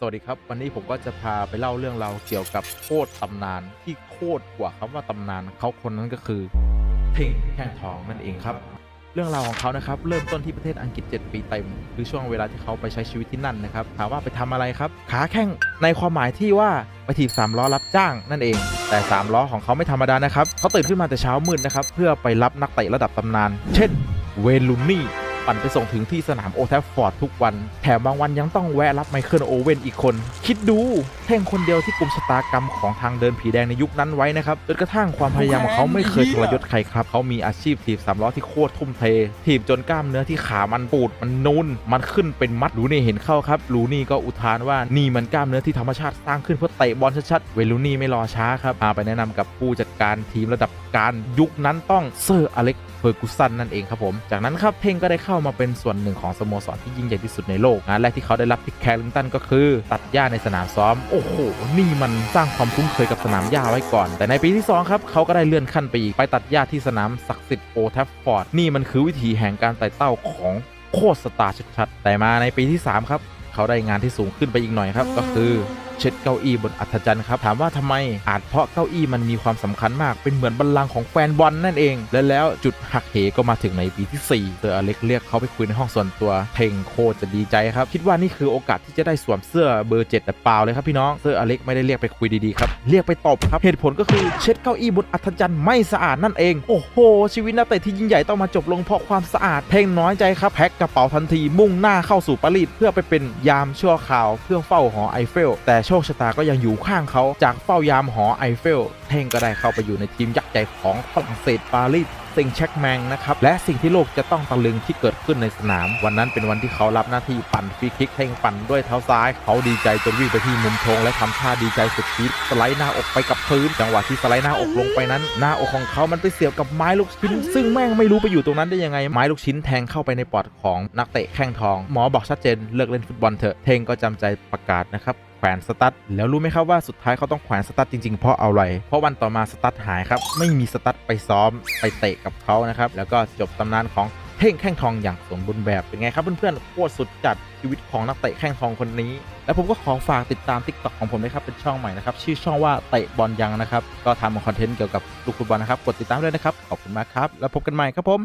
สวัสดีครับ วันนี้ผมก็จะพาไปเล่าเรื่องราวเกี่ยวกับโคตรตำนานที่โคตรกว่าคำว่าตำนานเขาคนนั้นก็คือเท่งแข้งทองนั่นเองครับ เรื่องราวของเขานะครับเริ่มต้นที่ประเทศอังกฤษ 7 ปีเต็มคือช่วงเวลาที่เขาไปใช้ชีวิตที่นั่นนะครับถามว่าไปทำอะไรครับขาแข้งในความหมายที่ว่าไปถีบสามล้อรับจ้างนั่นเอง แต่สามล้อของเขาไม่ธรรมดานะครับเขาตื่นขึ้นมาแต่เช้ามืดนะครับเพื่อไปรับนักเตะระดับตำนาน เช่น เวนลูนี่ ปั่นไปส่งถึงที่สนามโอแทฟฟอร์ดทุกวัน แถมบางวันยังต้องแวะรับไมเคิลโอเว่นอีกคน คิดดูแท่งคนเดียวที่กลุ่มชะตากรรมของทางเดินผีแดงในยุคนั้นไว้นะครับจนกระทั่งความพยายามของเขาไม่เคยทรยศใครครับ เขามีอาชีพถีบสามล้อที่โคตรทุ่มเท ถีบจนกล้ามเนื้อที่ขามันปูดมันนูนมันขึ้นเป็นมัดลูนี่เห็นเข้าครับลูนี่ก็อุทานว่านี่มันกล้ามเนื้อที่ธรรมชาติสร้างขึ้นเพื่อเตะบอลชัดๆเวลูนี่ไม่รอช้าครับพาไปแนะนำกับผู้จัดการทีมระดับการยุคนั้นต้องเซอร์อเล็กเฟอร์กุสันนั่นเองครับผม จากนั้นครับเท่งก็ได้เข้ามาเป็นส่วนหนึ่งของสโมสรที่ยิ่งใหญ่ที่สุดในโลกงานแรกที่เขาได้รับที่แคลิงตันก็คือ ตัดหญ้าในสนามซ้อม โอ้โห นี่มันสร้างความคุ้นเคยกับสนามหญ้าไว้ก่อน แต่ในปีที่ 2 ครับ เขาก็ได้เลื่อนขั้นไปอีกไปตัดหญ้าที่สนามศักดิ์สิทธิ์โอแทฟฟอร์ดนี่มันคือวิธีแห่งการไต่เต้าของโคตรสตาร์ชัดๆแต่มาในปีที่ 3 ครับ เขาได้งานที่สูงขึ้นไปอีกหน่อยครับ ก็คือเช็ดเก้าอี้บนอัธจันทร์ครับ ถามว่าทำไมอาจเพราะเก้าอี้มันมีความสำคัญมากเป็นเหมือนบัลลังก์ของแฟนบอลนั่นเอง และแล้วจุดหักเหก็มาถึงในปีที่ 4 เตอร์อเล็กเรียกเขาไปคุยในห้องส่วนตัวเทงโคตรจะดีใจครับ คิดว่านี่คือโอกาสที่จะได้สวมเสื้อเบอร์เจ็ดแต่เปล่าเลยครับพี่น้องเตอร์อเล็กไม่ได้เรียกไปคุยดีๆครับเรียกไปตบครับเหตุผลก็คือเช็ดเก้าอี้บนอัธจันทร์ไม่สะอาดนั่นเองโอ้โหชีวิตนักเตะที่ยิ่งใหญ่ต้องมาจบลงเพราะความสะอาดเทงน้อยใจครับแพ็คกระเป๋าทันทีมุ่งหน้าเข้าสู่ปารีสเพื่อไปเป็นยามชั่วคราวเพื่อเฝ้าหอไอเฟล แต่โชคชะตาก็ยังอยู่ข้างเขาจากเฝ้ายามหอไอเฟล เท่งก็ได้เข้าไปอยู่ในทีมยักษ์ใหญ่ของฝรั่งเศสปารีส เซ็งแช็กแมงนะครับ และสิ่งที่โลกจะต้องตะลึงที่เกิดขึ้นในสนาม วันนั้นเป็นวันที่เขารับหน้าที่ปั่นฟรีคิกเทงปั่นด้วยเท้าซ้าย เขาดีใจจนวิ่งไปที่มุมธงและทำท่าดีใจสุดขีดสไลด์หน้าอกไปกับพื้นจังหวะที่สไลด์หน้าอกลงไปนั้น หน้าอกของเขามันไปเสียบกับไม้ลูกชิ้น ซึ่งแม่งไม่รู้ไปอยู่ตรงนั้นได้ยังไงไม้ลูกชิ้นแทงเข้าไปในปอดของนักเตะแข้งทอง หมอบอกชัดเจนเลิกเล่นฟุตบอลเถอะเทงก็จำใจประกาศนะครับ แขวนสตั๊ดแล้วรู้ไหมครับว่าสุดท้ายเขาต้องแขวนสตั๊ดจริงๆเพราะอะไร เพราะวันต่อมาสตั๊ดหายครับ ไม่มีสตั๊ดไปซ้อมไปเตะกับเขานะครับ แล้วก็จบตำนานของเท่งแข้งทองอย่างสมบูรณ์แบบเป็นไงครับเพื่อนๆโคตรสุดจัดชีวิตของนักเตะแข้งทองคนนี้ แล้วผมก็ขอฝากติดตาม t ิ k t o k ของผมนะครับเป็นช่องใหม่นะครับชื่อช่องว่าเตะบอลยังนะครับก็ทำคอนเทนต์เกี่ยวกับลูกฟุตบอลนะครับกดติดตามด้วยนะครับขอบคุณมากครับแล้วพบกันใหม่ครับผม